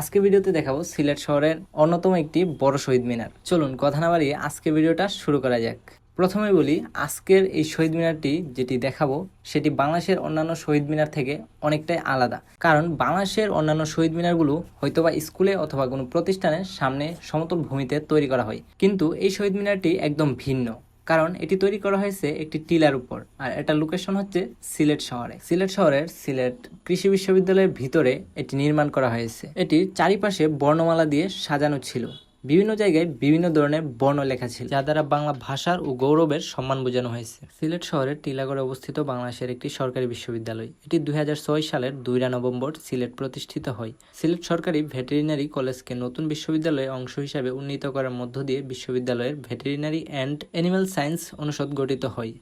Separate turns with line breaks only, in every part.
আজকে ভিডিওতে দেখাবো সিলেট শহরের অন্যতম একটি বড় শহীদ মিনার। চলুন কথা না বাড়িয়ে আজকে ভিডিওটা শুরু করা যাক। প্রথমে বলি, আজকের এই শহীদ মিনারটি যেটি দেখাবো, সেটি বাংলাদেশের অন্যান্য শহীদ মিনার থেকে অনেকটাই আলাদা। কারণ বাংলাদেশের অন্যান্য শহীদ মিনারগুলো হয়তোবা স্কুলে অথবা কোনো প্রতিষ্ঠানের সামনে সমতল ভূমিতে তৈরি করা হয়। কিন্তু এই শহীদ মিনারটি একদম ভিন্ন। কারণ এটি তৈরি করা হয়েছে একটি টিলার উপর। আর এটা লোকেশন হচ্ছে সিলেট শহরে। সিলেট শহরের সিলেট কৃষি বিশ্ববিদ্যালয়ের ভিতরে এটি নির্মাণ করা হয়েছে। এটির চারিপাশে বর্ণমালা দিয়ে সাজানো ছিল। বিভিন্ন জায়গায় বিভিন্ন ধরনের বর্ণ লেখা ছিল। যা দ্বারা বাংলা ভাষার ও গৌরবের সম্মান বোঝানো হয়েছে। সিলেট শহরের টিলাগড়ে অবস্থিত বাংলাদেশের একটি সরকারি বিশ্ববিদ্যালয়। এটি দুই হাজার ছয় সালের দুইরা নভেম্বর সিলেট প্রতিষ্ঠিত হয়। সিলেট সরকারি ভেটেরিনারি কলেজকে নতুন বিশ্ববিদ্যালয়ের অংশ হিসাবে উন্নীত করার মধ্য দিয়ে বিশ্ববিদ্যালয়ের ভেটেরিনারি অ্যান্ড অ্যানিম্যাল সায়েন্স অনুষদ গঠিত হয়।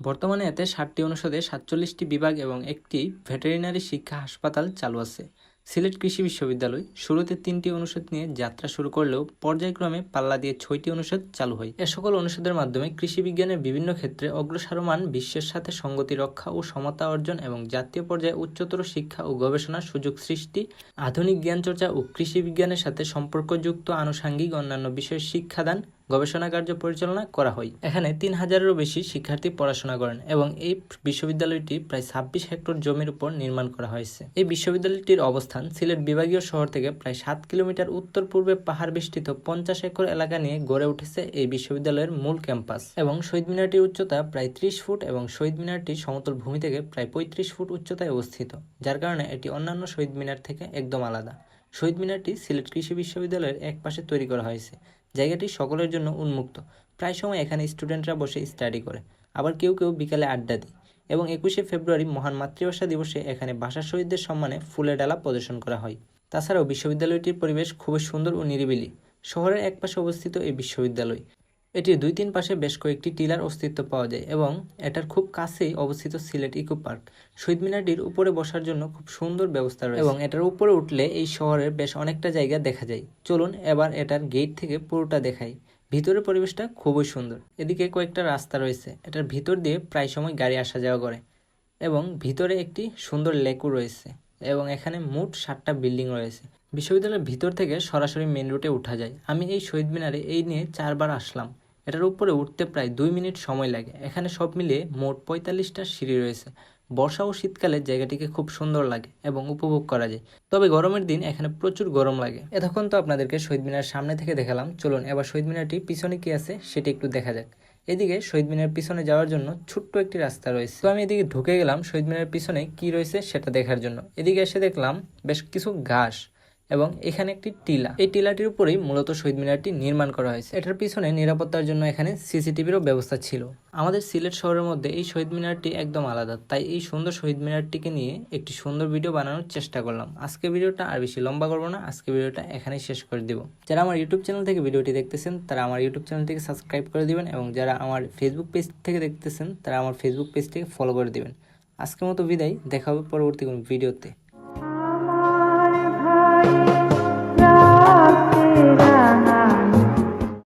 বর্তমানে এতে ষাটটি অনুষদে সাতচল্লিশটি বিভাগ এবং একটি ভেটেরিনারি শিক্ষা হাসপাতাল চালু আছে। সিলেট কৃষি বিশ্ববিদ্যালয় শুরুতে তিনটি অনুষদ নিয়ে যাত্রা শুরু করলেও পর্যায়ক্রমে পাল্লা দিয়ে ছয়টি অনুষদ চালু হয়। এ সকল অনুষদের মাধ্যমে কৃষি বিজ্ঞানের বিভিন্ন ক্ষেত্রে অগ্রসরমান বিশ্বের সাথে সঙ্গতি রক্ষা ও সমতা অর্জন এবং জাতীয় পর্যায়ে উচ্চতর শিক্ষা ও গবেষণার সুযোগ সৃষ্টি, আধুনিক জ্ঞানচর্চা ও কৃষি বিজ্ঞানের সাথে সম্পর্কযুক্ত আনুষাঙ্গিক অন্যান্য বিষয়ের শিক্ষাদান গবেষণা কার্য পরিচালনা করা হয়। এখানে তিন হাজারেরও বেশি শিক্ষার্থী পড়াশোনা করেন এবং এই বিশ্ববিদ্যালয়টি প্রায় ছাব্বিশ হেক্টর জমির উপর নির্মাণ করা হয়েছে। এই বিশ্ববিদ্যালয়টির অবস্থান সিলেট বিভাগীয় শহর থেকে প্রায় সাত কিলোমিটার উত্তর পূর্বে পাহাড় বেষ্টিত পঞ্চাশ একর এলাকা নিয়ে গড়ে উঠেছে এই বিশ্ববিদ্যালয়ের মূল ক্যাম্পাস এবং শহীদ মিনারটির উচ্চতা প্রায় ত্রিশ ফুট এবং শহীদ মিনারটি সমতল ভূমি থেকে প্রায় পঁয়ত্রিশ ফুট উচ্চতায় অবস্থিত, যার কারণে এটি অন্যান্য শহীদ মিনার থেকে একদম আলাদা। শহীদ মিনারটি সিলেট কৃষি বিশ্ববিদ্যালয়ের এক পাশে তৈরি করা হয়েছে। জায়গাটি সকলের জন্য উন্মুক্ত। প্রায় সময় এখানে স্টুডেন্টরা বসে স্টাডি করে। আবার কেউ কেউ বিকালে আড্ডা দেয়। এবং একুশে ফেব্রুয়ারি মহান মাতৃভাষা দিবসে এখানে ভাষা শহীদদের সম্মানে ফুলের ডালা প্রদর্শন করা হয়। তাছাড়াও বিশ্ববিদ্যালয়টির পরিবেশ খুবই সুন্দর ও নিরিবিলি। শহরের এক পাশে অবস্থিত এই বিশ্ববিদ্যালয়। এটির দুই তিন পাশে বেশ কয়েকটি টিলার অস্তিত্ব পাওয়া যায় এবং এটার খুব কাছেই অবস্থিত সিলেট ইকো পার্ক। শহীদ মিনারটির উপরে বসার জন্য খুব সুন্দর ব্যবস্থা রয়েছে এবং এটার উপরে উঠলে এই শহরের বেশ অনেকটা জায়গা দেখা যায়। চলুন এবার এটার গেট থেকে পুরোটা দেখাই। ভিতরের পরিবেশটা খুবই সুন্দর। এদিকে কয়েকটা রাস্তা রয়েছে। এটার ভিতর দিয়ে প্রায় সময় গাড়ি আসা যাওয়া করে এবং ভিতরে একটি সুন্দর লেকও রয়েছে এবং এখানে মোট সাতটা বিল্ডিং রয়েছে। বিশ্ববিদ্যালয়ের ভিতর থেকে সরাসরি মেন রুটে উঠা যায়। আমি এই শহীদ মিনারে এই নিয়ে চারবার আসলাম। এটার উপরে উঠতে প্রায় দুই মিনিট সময় লাগে। এখানে সব মিলিয়ে মোট পঁয়তাল্লিশটা সিঁড়ি রয়েছে। বর্ষা ও শীতকালে জায়গাটিকে খুব সুন্দর লাগে এবং উপভোগ করা যায়। তবে গরমের দিন এখানে প্রচুর গরম লাগে। এতক্ষণ তো আপনাদেরকে শহীদ মিনার সামনে থেকে দেখালাম। চলুন এবার শহীদ মিনারটি পিছনে কি আছে সেটি একটু দেখা যাক। এদিকে শহীদ মিনার পিছনে যাওয়ার জন্য ছোট্ট একটি রাস্তা রয়েছে। তো আমি এদিকে ঢুকে গেলাম শহীদ মিনার পিছনে কি রয়েছে সেটা দেখার জন্য। এদিকে এসে দেখলাম বেশ কিছু ঘাস। এবং এখানে একটি টিলা। এই টিলাটির উপরেই মূলত শহীদ মিনারটি নির্মাণ করা হয়েছে। এটার পিছনে নিরাপত্তার জন্য এখানে সিসিটিভিরও ব্যবস্থা ছিল। আমাদের সিলেট শহরের মধ্যে এই শহীদ মিনারটি একদম আলাদা, তাই এই সুন্দর শহীদ মিনারটিকে নিয়ে একটি সুন্দর ভিডিও বানানোর চেষ্টা করলাম। আজকে ভিডিওটা আর বেশি লম্বা করব না, আজকে ভিডিওটা এখানেই শেষ করে দিব। যারা আমার ইউটিউব চ্যানেল থেকে ভিডিওটি দেখতেছেন, তারা আমার ইউটিউব চ্যানেলটিকে সাবস্ক্রাইব করে দিবেন এবং যারা আমার ফেসবুক পেজ থেকে দেখতেছেন, তারা আমার ফেসবুক পেজটিকে ফলো করে দিবেন। আজকের মতো বিদায়, দেখা হবে পরবর্তী কোনো ভিডিওতে। thank you